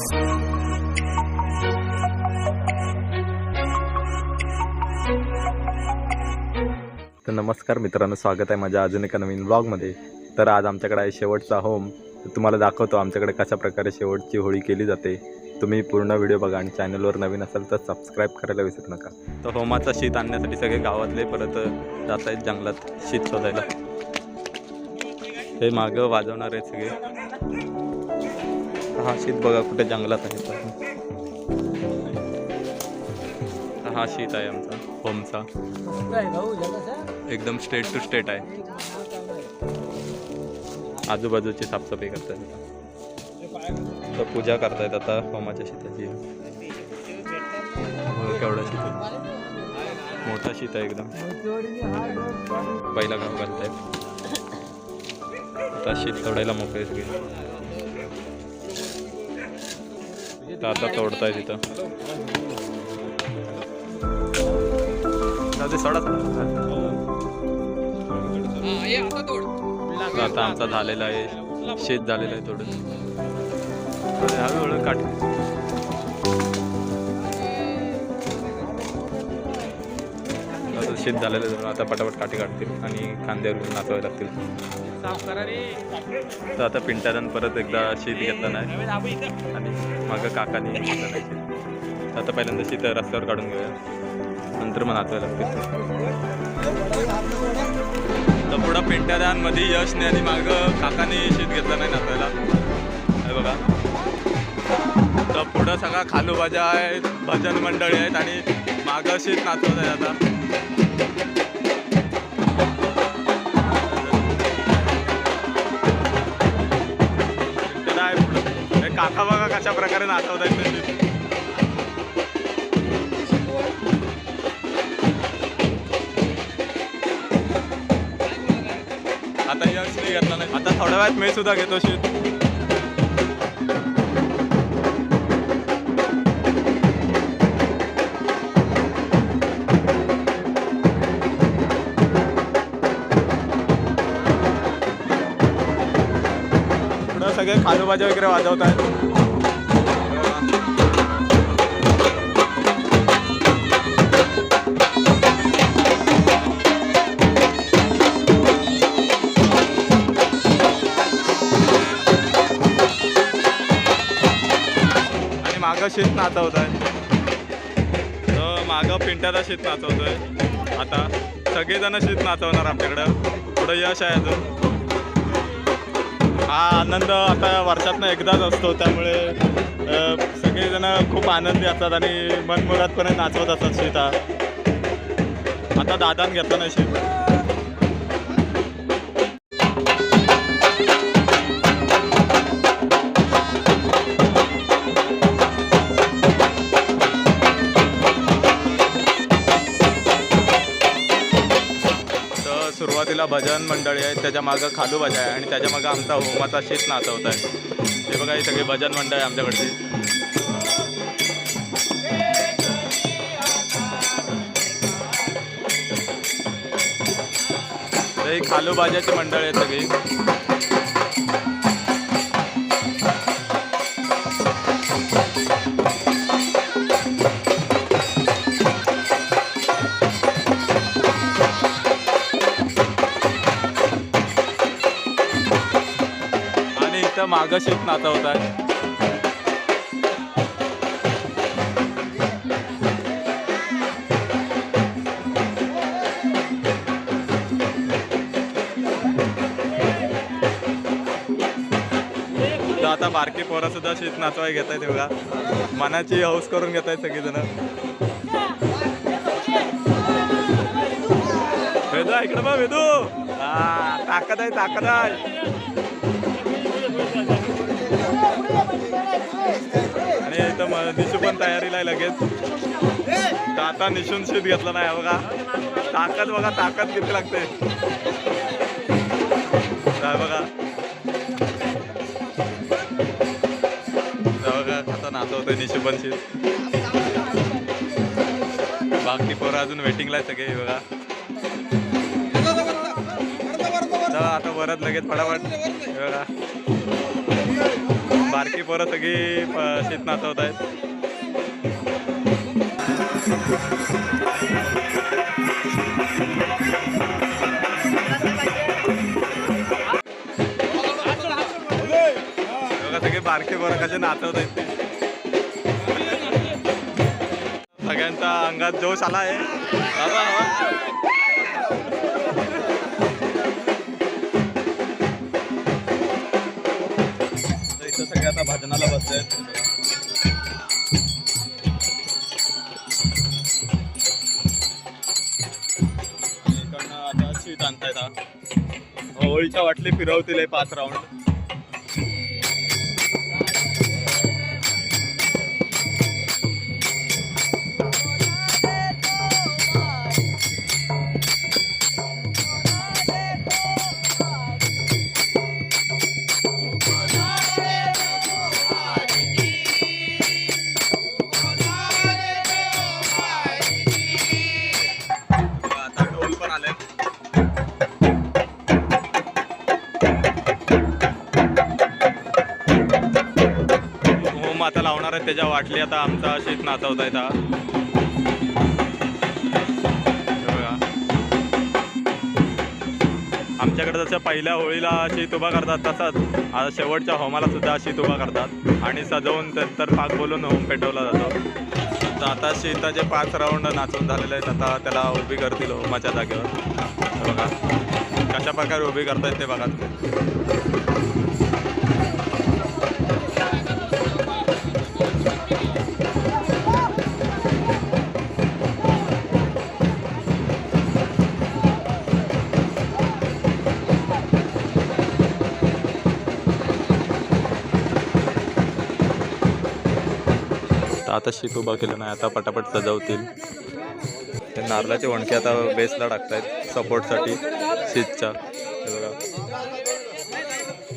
तर नमस्कार मित्रांनो स्वागत आहे माझ्या अजून एका नवीन ब्लॉगमध्ये तर आज आमच्याकडे आहे शेवटचा होम तुम्हाला दाखवतो आमच्याकडे कशा प्रकारे शेवटची होळी केली जाते. तुम्ही पूर्ण व्हिडिओ बघा आणि चॅनलवर नवीन असाल तर सबस्क्राईब करायला विसरू नका. तर होमाचा शीत आणण्यासाठी सगळे गावातले परत जात आहेत जंगलात शीत शोधायला. हे मागं वाजवणार आहेत सगळे. हा शीत बघा कुठे जंगलात आहे हा शीत आहे आमचा होमचा. एकदम स्टेट टू स्टेट आहे. आजूबाजूची साफसफाई करतायत. तर पूजा करतायत आता होमाच्या शीताची. केवढा शीत आहे. मोठा शीत आहे एकदम. पहिला गाव घालतायत. आता शीत तोडायला मोकळे सगळे तर आता तोडताय तिथं. सोडा आता आमचा झालेला आहे. शेत झालेलं आहे थोडं. हळूहळू काट शेत झालेलं आहे, आता पटापट काठी काढतील आणि खांद्यावर नाचवावे लागतील. तर आता पिंट्यानं परत एकदा शेत घेतला नाही. आणि मागं काकाने नाही आता पहिल्यांदा शेत रस्त्यावर काढून घेऊया. नंतर मग नाचवायला लागतील. तर पुढं पेंटाऱ्यांमध्ये यशने आणि माग काकाने शेत घेतलं नाही नाचायला हे बघा. तर पुढं सगळा खालूबाजा आहेत भजन मंडळी आहेत आणि मागं शेत नाचवत आहे आता. अशा प्रकारे नाचवत आहेत आता यश नाही घेतला नाही. आता थोड्या वेळात मी सुद्धा घेतो शीत पुढं सगळे खालूबाजा वगैरे वाजवत आहेत मागं शेत नाचवत आहे तर मागं पिंट्याचा शेत आहे आता सगळेजण शेत नाचवणार आमच्याकडं. पुढं यश आहे अजून. हा आनंद आता वर्षातनं एकदाच असतो त्यामुळे सगळेजण खूप आनंदी असतात आणि मनमुरातपणे नाचवत असतात शेता हा आता दादान घेतला नाही शेत. भजन मंडळी आहेत त्याच्या मागं खालूबाजा आहे आणि त्याच्या मागं आमचा होमाचा शेत नाचवत आहे. हे बघा हे सगळे भजन मंडळ आहे आमच्याकडची. तर ही खालूबाजाची मंडळ आहे सगळी. आणि मागं शेत नाचवत आहे तर आता बारकी पोरं सुद्धा शेत नाचवाय घेत आहेत तेवढा मनाची हौस करून घेत आहेत सगळेजण वेदू इकडे बा वेदू हा ताकद आहे ताकद आहे. आणि इथं मग निशू पण तयारीला आहे लगेच. तर आता निशून शीत घेतला नाही बघा. ताकद बघा ताकद किती लागते. काय बघा. आता नाचवतोय निशू पण शीत बाकी पोरं अजून वेटिंगला आहे सगळे बघा. आता वरत लगेच फटाफट. बघा. बारकी पोरं सगळी शीत नाचवत आहेत. सगळे बारके पोरं कसे नाचवत आहेत ते. सगळ्यांचा अंगात जोश आला आहे आता आणतायत होळीच्या वाटली फिरवतील पाच राऊंड त्याच्या वाटली आता आमचा शेत नाचवता येतात आमच्याकडे जसं पहिल्या होळीला शीत उभा करतात तसंच आता शेवटच्या होमाला सुद्धा शीत उभा करतात आणि सजवून तर पाक बोलून होम पेटवला जातो. तर आता शेताचे पाच राऊंड नाचून झालेले आहेत. आता त्याला उभी करतील होमाच्या जागेवर. बघा. कशा प्रकारे उभी करतायत ते बघा. आता शीत उभा केलं नाही. आता पटापट सजवतील. ते नारळाचे वणके आता बेसला टाकतायत सपोर्टसाठी शीतच्या. हे बघा.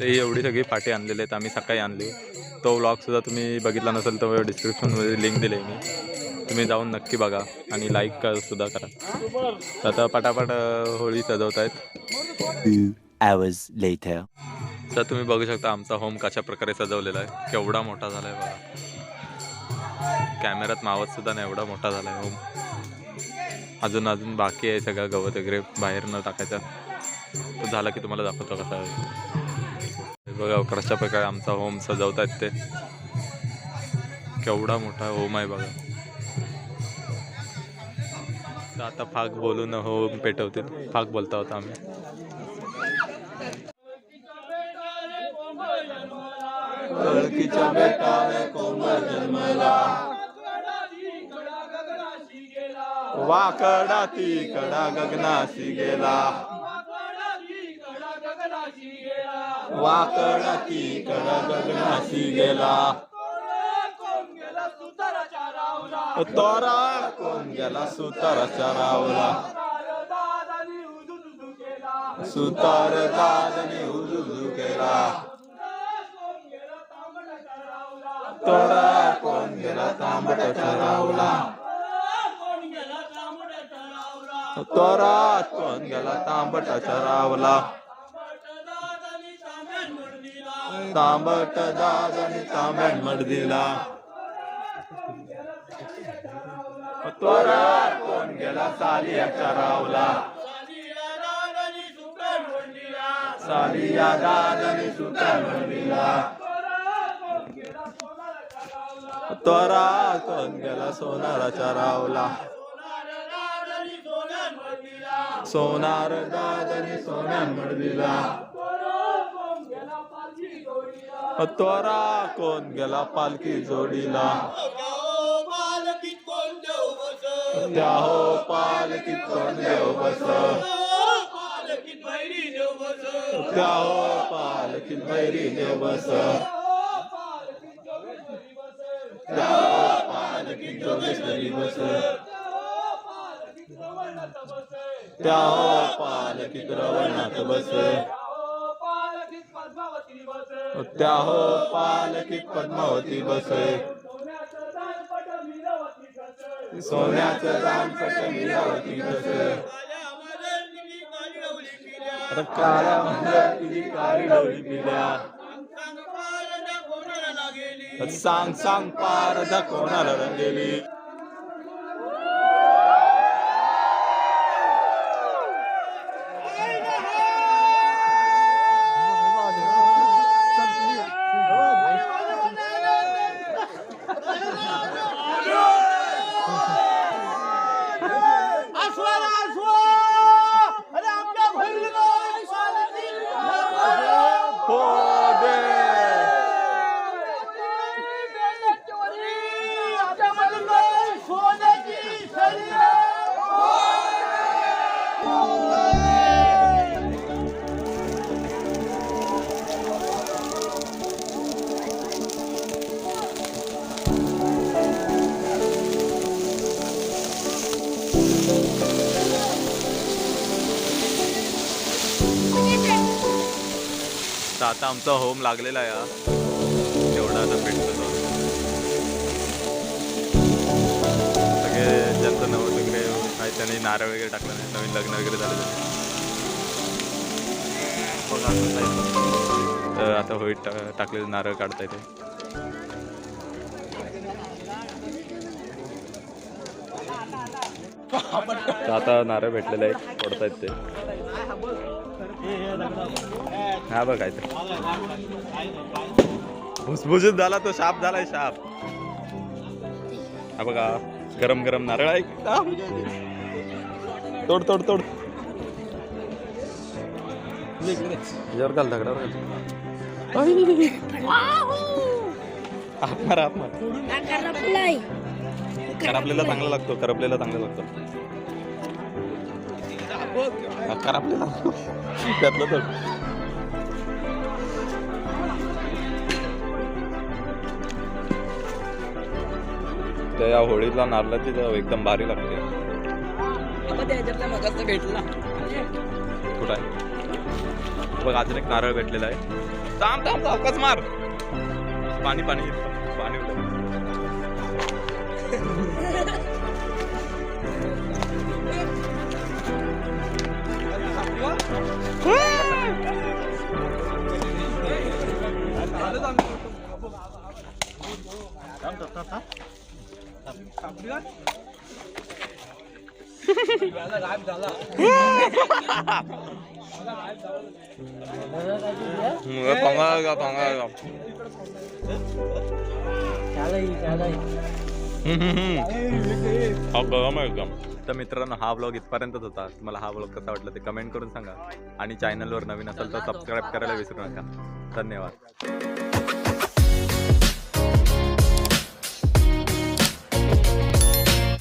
ते एवढी सगळी पाठी आणलेली आहेत आम्ही सकाळी आणली. तो व्लॉगसुद्धा तुम्ही बघितला नसेल तर डिस्क्रिप्शनमध्ये लिंक दिली आहे मी. तुम्ही जाऊन नक्की बघा आणि लाईक सुद्धा करा. तर आता पटापट होळी सजवत आहेत. तर तुम्ही बघू शकता आमचा होम कशा प्रकारे सजवलेला आहे. केवढा मोठा झाला आहे बघा. कॅमेऱ्यात मावत सुद्धा नाही एवढा मोठा झाला आहे हो. ओम अजून अजून बाकी आहे सगळं गवत वगैरे बाहेर न टाकायचं. तो झाला की तुम्हाला दाखवतो कसा आहे. बघा कशा प्रकारे आमचा होम सजवतायत ते. केवढा मोठा होम आहे बघा. तर आता फाग बोलून होम पेटवतील. फाग बोलता होता आम्ही. कळकीच्या बेटाने कोंबड जन्मला. वाकडा ती कडा गगनाशी गेला वाकडा ती कडा गगनाशी गेला तोरा कोण गेला सुताराच्या रावला. सुतार दादने हुजुजू केला. तोरा कोण गेला तांबटाच्या रावला. तोरा कोण गेला तांबटाच्या रावला. तांबट दादानी तांब्यान मडदिला तोरा कोण गेला सालिया रावला. सालिया दादानी सुकान मडदिला तोरा कोण गेला सोनाराच्या रावला. सोनार दादानी सोन्यान मडदिला तोरा कोण गेला पालखी जोडीला? त्या हो पालखी कोण देव बस? त्या हो पालखी बैरी देव बस. त्या हो पालखीत जोगेश्वरी बस. त्या हो पालखीत रवणात बस त्या हो पालखीत पद्मावती बस सोन्याचं दानपट मीरावती बस काळ्या मंदिर तुझी काळी डोळी पिल्या सांग सांग पारद कोणाला रंगेली आता आमचा होम लागलेला आहे हा. तेवढा आता भेटतो तो. सगळे ज्यांचं नवं वगैरे आहे त्यांनी नारळ वगैरे टाकला नाही. नवीन लग्न वगैरे झालं तर आता होईट टा- टाकलेले नारळ काढता येते. आता नारळ भेटलेले आहे पडतायत ते हा बघ काय झाला तो शाप झालाय शाप. हा बघा गरम गरम नारळ आहे. तोड तोड तोड. यावर घाल दगडावर हात मार करपलेला चांगला लागतो करपलेला चांगला लागतो. त्यातलं तर. त्या या होळीतला नारळाची चव एकदम भारी लागते. भेटला कुठं आहे? बघ अजून एक नारळ भेटलेला आहे. थांब थांब सावकाच मार? पाणी पाणी पाणी Ngựa còn ơi rồi không ơi. Rồi Trả đi trả đi हा गरम आहे एकदम. तर मित्रांनो हा ब्लॉग इथपर्यंतच होता. तुम्हाला हा ब्लॉग कसा वाटला ते कमेंट करून सांगा. आणि चॅनलवर नवीन असेल तर सबस्क्राईब करायला विसरू नका. धन्यवाद.